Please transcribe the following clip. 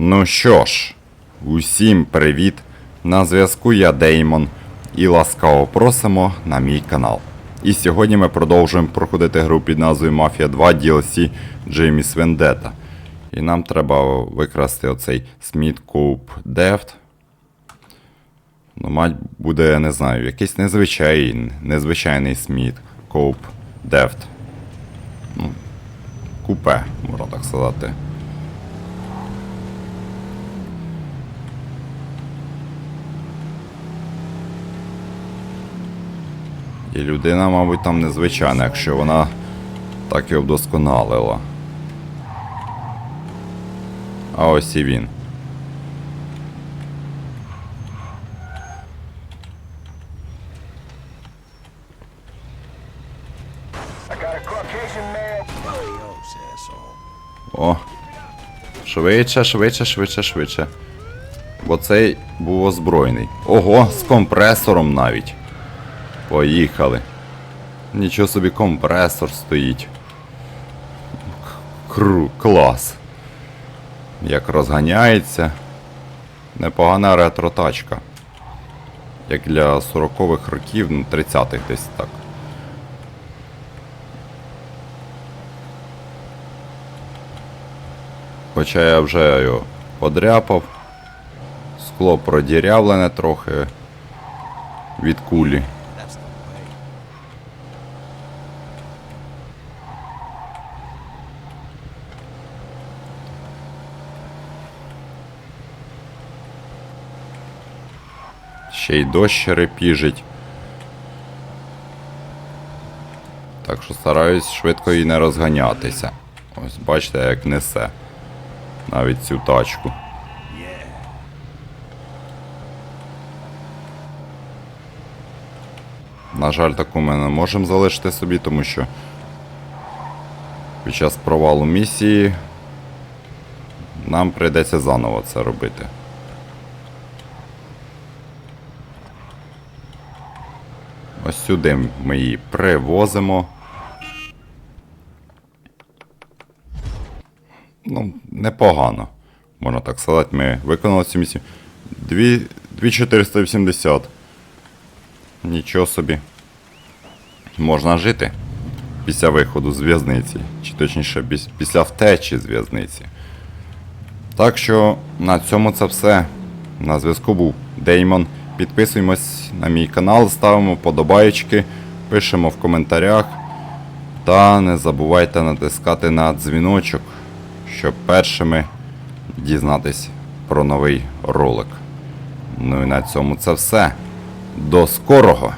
Ну що ж, усім привіт! На зв'язку я Деймон і ласкаво просимо на мій канал. І сьогодні ми продовжуємо проходити гру під назвою Mafia 2 DLC Джейміс Вендета. І нам треба викрасти оцей Coop Deft. Ну, мать буде, не знаю, якийсь незвичайний, незвичайний Smith Coop Deft. Ну, купе, можна так сказати. І людина, мабуть, там незвичайна, якщо вона так і вдосконалила. А ось і він. О. Швидше, швидше, швидше, швидше. Бо цей був озброєний. Ого, з компресором навіть. Поїхали. Нічого собі компресор стоїть. Кру, клас. Як розганяється. Непогана ретро-тачка. Як для 40-х років, ну 30-х десь так. Хоча я вже його подряпав. Скло продірявлене трохи від кулі. Ще й дощ репіжить. Так що стараюсь швидко і не розганятися. Ось бачите, як несе. Навіть цю тачку. На жаль, таку ми не можемо залишити собі, тому що під час провалу місії нам прийдеться заново це робити. Ось сюди ми її привозимо. Ну, непогано. Можна так сказати, ми виконали цю місію. 2480. Нічого собі. Можна жити після виходу з в'язниці. Чи точніше, після втечі з в'язниці. Так що на цьому це все. На зв'язку був Деймон. Підписуємось на мій канал, ставимо подобаєчки, пишемо в коментарях. Та не забувайте натискати на дзвіночок, щоб першими дізнатись про новий ролик. Ну і на цьому це все. До скорого!